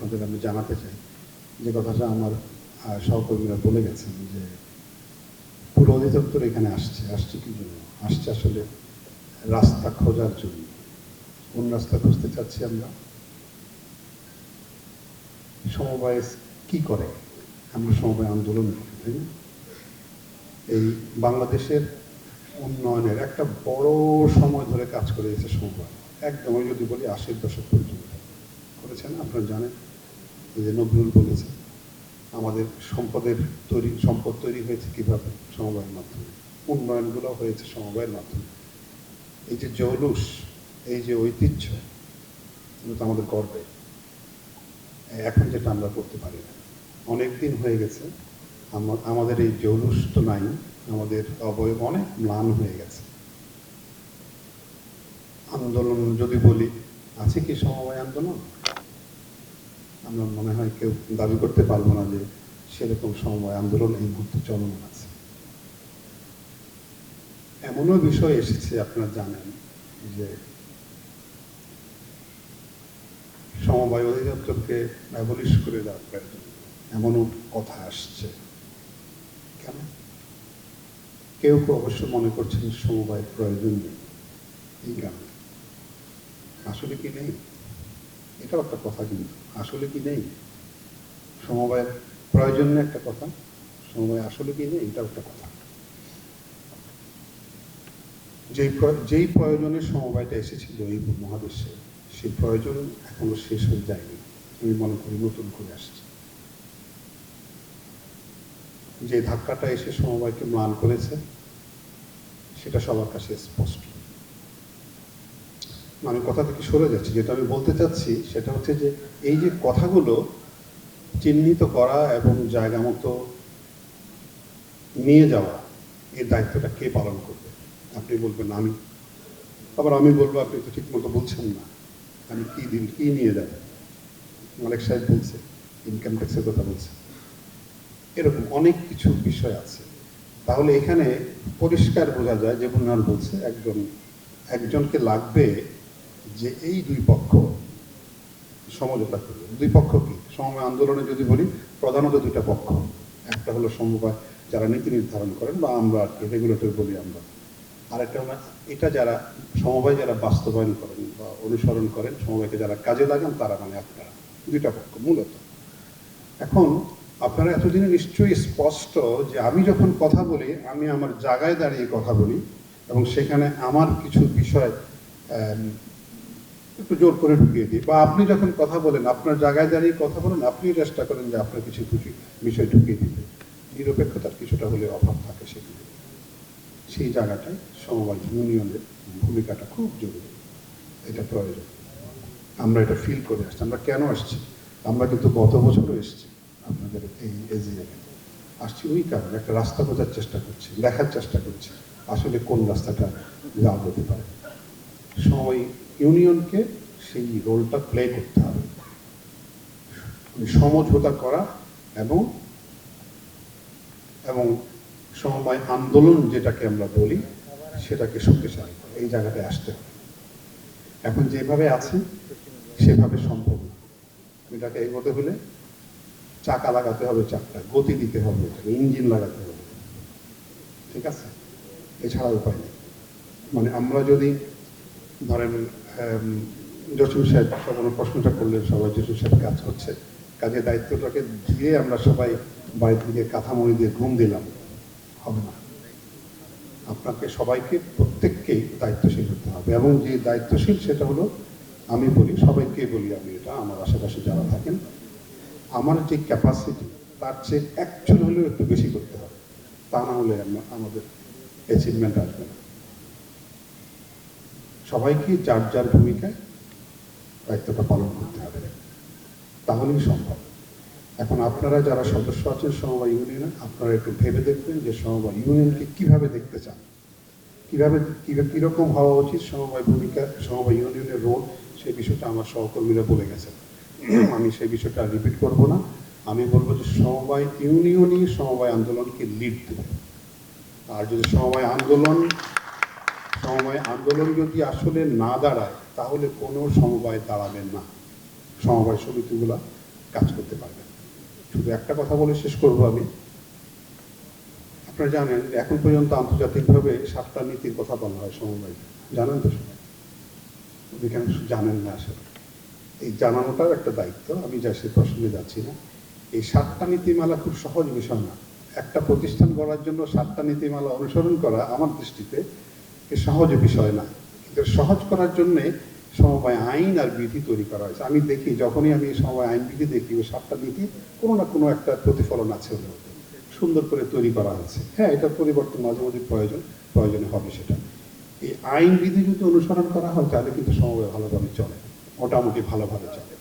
আপনাদের আমি জানাতে চাই। যে কথাটা আমার সহকর্মীরা বলে গেছেন যে পুরো অধিদপ্তর এখানে আসছে। আসছে কি জন্য? আসছে আসলে রাস্তা খোঁজার জন্য। কোন রাস্তা খুঁজতে চাচ্ছি আমরা? সমবায় কি করে? আমরা সমবায় আন্দোলন করি, তাই না? এই বাংলাদেশের উন্নয়নের একটা বড় সময় ধরে কাজ করে এসেছে সমবায়। একদম যদি বলি আশির দশক পর্যন্ত। করেছেন? আপনারা জানেন? যে নজরুল বলেছে। আমাদের সম্পদের তৈরি, সম্পদ তৈরি হয়েছে কীভাবে? সমবায়ের মাধ্যমে। উন্নয়নগুলো হয়েছে সমবায়ের মাধ্যমে। এই যে জৌলুস, এই যে ঐতিহ্য, এগুলো তো আমাদের গর্বে। এখন যেটা আমরা করতে পারি না। অনেক দিন হয়ে গেছে আমাদের এই জৌলুস তো নাই, আমাদের অবয়ব অনেক ম্লান হয়ে গেছে। আন্দোলন যদি বলি, আছে কি সমবায় আন্দোলন? আমরা মনে হয় কেউ দাবি করতে পারব না যে সেরকম সমবায় আন্দোলন এই মুহূর্তে চলমান আছে। এমনও বিষয় এসেছে, আপনারা জানেন, যে সমবায় অধিদপ্তরকে অ্যাবলিশ করে দেওয়ার প্রয়োজন। এমনও কথা আসছে। কেন? কেউ কেউ অবশ্য মনে করছেন সমবায় প্রয়োজন নেই? এই কারণে। আসলে কি নেই? এটাও একটা কথা কিন্তু। আসলে কি নেই? সমবায়ের প্রয়োজন একটা কথা। সমবায় আসলে কি নেই? এটাও একটা কথা। যেই যেই প্রয়োজনে সমবায়টা এসেছিল এই মহাদেশে সেই প্রয়োজন এখনও শেষ হয়ে যায়নি। আমি মনে করি নতুন করে আসছে। যে ধাক্কাটা এসে সমবায়কে ম্লান করেছে, সেটা সবার কাছে স্পষ্ট। আমি কথা থেকে সরে যাচ্ছি। যেটা আমি বলতে চাচ্ছি সেটা হচ্ছে যে এই যে কথাগুলো চিহ্নিত করা এবং জায়গা মতো নিয়ে যাওয়া এই দায়িত্বটা কে পালন করবে? আপনি বলবেন আমি। আবার আমি বলব, আপনি তো ঠিক মতো বলছেন না। আমি কি দিন, কি নিয়ে যাব? মালিক সাহেব বলছে ইনকাম ট্যাক্সের কথা বলছে। এরকম অনেক কিছু বিষয় আছে। তাহলে এখানে পরিষ্কার বোঝা যায়, যে বলছে, একজন, একজনকে লাগবে যে এই দুই পক্ষ সমঝোতা করবে। দুই পক্ষ কি? সমবায় আন্দোলনে যদি বলি, প্রধানত দুইটা পক্ষ। একটা হলো সমবায় যারা নীতি নির্ধারণ করেন বা আমরা আর কি রেগুলেটর বলি আমরা। আরেকটা হলো এটা যারা সমবায় যারা বাস্তবায়ন করেন বা অনুসরণ করেন, সমবায়কে যারা কাজে লাগান, তারা মানে আপনারা। দুইটা পক্ষ মূলত। এখন আপনারা এতদিনে নিশ্চয়ই স্পষ্ট যে আমি যখন কথা বলি, আমি আমার জায়গায় দাঁড়িয়ে কথা বলি এবং সেখানে আমার কিছু বিষয় একটু জোর করে ঢুকিয়ে দিই। বা আপনি যখন কথা বলেন, আপনার জায়গায় দাঁড়িয়ে কথা বলেন, আপনি চেষ্টা করেন যে আপনার কিছু কিছু বিষয় ঢুকিয়ে দিতে। নিরপেক্ষতার কিছুটা হলে অভাব থাকে সেখানে। সেই জায়গাটায় সমবায় ইউনিয়নের ভূমিকাটা খুব জরুরি। এটা প্রয়োজন। আমরা এটা ফিল করে আসছি। আমরা কেন আসছি? আমরা কিন্তু গত বছরও এসেছি আপনাদের এই এজিএমে আসছি ওই কারণে একটা রাস্তা খোঁজার চেষ্টা করছি, দেখার চেষ্টা করছি আসলে কোন রাস্তাটা যাওয়া যেতে পারে। সময় ইউনিয়নকে সেই রোলটা প্লে করতে হবে। সমঝোতা করা এবং এবং সমবায় আন্দোলন যেটাকে আমরা বলি, সেটাকে শক্তিশালী করা। এই জায়গাতে আসতে হবে। এখন যেভাবে আছে, সেভাবে সম্ভব না। এটাকে এগোতে হলে চাকা লাগাতে হবে চাকটা গতি দিতে হবে এটাকে, ইঞ্জিন লাগাতে হবে। ঠিক আছে? এছাড়া উপায় নেই। মানে আমরা যদি ধরেন জসিম সাহেব সবার প্রশ্নটা করলেন, সবাই জসিম সাহেব কাজ করছে। কাজের দায়িত্বটাকে দিয়ে আমরা সবাই বাড়ির দিকে কাঁথামড়ি দিয়ে ঘুম দিলাম। হবে না। আপনাকে সবাইকে, প্রত্যেককেই দায়িত্বশীল হতে হবে। এবং যে দায়িত্বশীল, সেটা হলো আমি বলি সবাইকে বলি আমি এটা, আমার আশেপাশে যারা থাকেন। আমার যে ক্যাপাসিটি তার চেয়ে অ্যাকচুয়াল হলেও একটু বেশি করতে হবে। তা না হলে আমাদের অ্যাচিভমেন্ট আসবে না। সবাইকে যার যার ভূমিকায় দায়িত্বটা পালন করতে হবে। তাহলেই সম্ভব। এখন আপনারা যারা সদস্য আছেন সমবায় ইউনিয়নে, আপনারা একটু ভেবে দেখবেন যে সমবায় ইউনিয়নকে কীভাবে দেখতে চান। কীভাবে কীভাবে, কীরকম হওয়া উচিত সমবায় ভূমিকা, সমবায় ইউনিয়নের রোল সেই বিষয়টা আমার সহকর্মীরা বলে গেছেন। আমি সেই বিষয়টা রিপিট করব না। আমি বলব যে সমবায় ইউনিয়নই সমবায় আন্দোলনকে লিড দেবে। আর যদি সমবায় আন্দোলন সমবায় আন্দোলন যদি আসলে না দাঁড়ায়, তাহলে কোনো সমবায় দাঁড়াবেন না। সমবায় সমিতিগুলা কাজ করতে পারবেন শুধু একটা কথা বলে শেষ করব আমি। আপনারা জানেন, এখন পর্যন্ত আন্তর্জাতিকভাবে সাতটা নীতির কথা বলা হয় সমবায়। জানেন তো সবাই? জানেন না আসলে। এই জানানোটাও একটা দায়িত্ব, আমি যা সে প্রসঙ্গে যাচ্ছি না। এই সাতটা নীতিমালা খুব সহজ বিষয় না। একটা প্রতিষ্ঠান গড়ার জন্য সাতটা নীতিমালা অনুসরণ করা আমার দৃষ্টিতে এ সহজ বিষয় না। কিন্তু সহজ করার জন্যে সমবায় আইন আর বিধি তৈরি করা হয়েছে। আমি দেখি, যখনই আমি সমবায় আইন বিধি দেখি, ওই সাতটা নীতি কোনো না কোনো একটা প্রতিফলন আছে ওদের সুন্দর করে তৈরি করা হয়েছে। হ্যাঁ এটা পরিবর্তন মাঝে মাঝে প্রয়োজন, প্রয়োজনে হবে সেটা। এই আইন বিধি যদি অনুসরণ করা হয়, তাহলে কিন্তু সমবায় ভালোভাবে চলে। মোটামুটি ভালোভাবে চলে।